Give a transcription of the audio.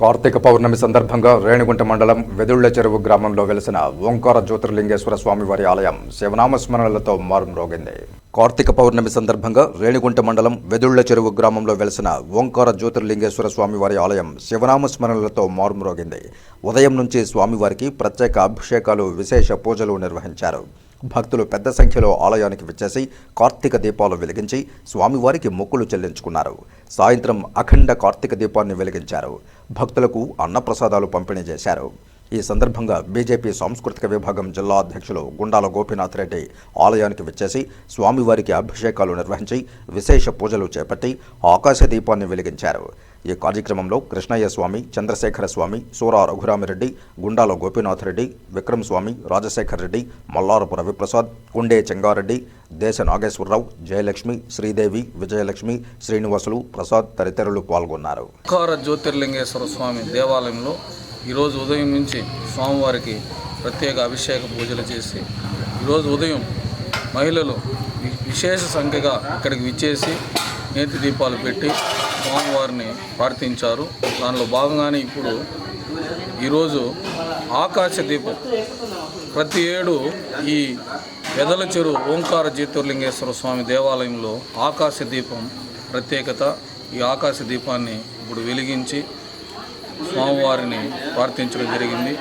కార్తీక పౌర్ణమి సందర్భంగా రేణిగుంట మండలం వెదుళ్ళ చెరువు గ్రామంలో వెలిసిన ఓంకార జ్యోతిర్లింగేశ్వర స్వామివారి ఆలయం శివనామ స్మరణలతో మారుమ్రోగింది. కార్తీక పౌర్ణమి సందర్భంగా రేణిగుంట మండలం వెదుళ్ళ చెరువు గ్రామంలో వెలిసిన ఓంకార జ్యోతిర్లింగేశ్వర స్వామివారి ఆలయం శివనామ స్మరణలతో మారుమ్రోగింది. ఉదయం నుంచి స్వామివారికి ప్రత్యేక అభిషేకాలు విశేష పూజలు నిర్వహించారు. భక్తులు పెద్ద సంఖ్యలో ఆలయానికి విచ్చేసి కార్తీక దీపాలు వెలిగించి స్వామివారికి మొక్కులు చెల్లించుకున్నారు. సాయంత్రం అఖండ కార్తీక దీపాన్ని వెలిగించారు. భక్తులకు అన్నప్రసాదాలు పంపిణీ చేశారు. ఈ సందర్భంగా బీజేపీ సాంస్కృతిక విభాగం జిల్లా అధ్యక్షులు గుండాల గోపీనాథ్ రెడ్డి ఆలయానికి విచ్చేసి స్వామివారికి అభిషేకాలు నిర్వహించి విశేష పూజలు చేపట్టి ఆకాశ దీపాన్ని వెలిగించారు. ఈ కార్యక్రమంలో కృష్ణయ్య స్వామి చంద్రశేఖర స్వామి సూరా రఘురామిరెడ్డి గుండాల గోపీనాథ్ రెడ్డి విక్రమ్ స్వామి రాజశేఖర్ రెడ్డి మల్లారపు రవిప్రసాద్ కుండే చెంగారెడ్డి దేశ నాగేశ్వరరావు జయలక్ష్మి శ్రీదేవి విజయలక్ష్మి శ్రీనివాసులు ప్రసాద్ తదితరులు పాల్గొన్నారు. జ్యోతిర్లింగేశ్వర స్వామి దేవాలయంలో ఈరోజు ఉదయం నుంచి స్వామివారికి ప్రత్యేక అభిషేక పూజలు చేసి ఈరోజు ఉదయం మహిళలు విశేష సంఖ్యగా ఇక్కడికి విచ్చేసి నేతి దీపాలు పెట్టి స్వామివారిని ప్రార్థించారు. దానిలో భాగంగానే ఇప్పుడు ఈరోజు ఆకాశ దీపం. ప్రతి ఏడు ఈ వెదల చెరు ఓంకార జ్యోతిర్లింగేశ్వర స్వామి దేవాలయంలో ఆకాశ దీపం ప్రత్యేకత. ఈ ఆకాశ దీపాన్ని ఇప్పుడు వెలిగించి స్వామివారిని ప్రార్థించడం జరిగింది.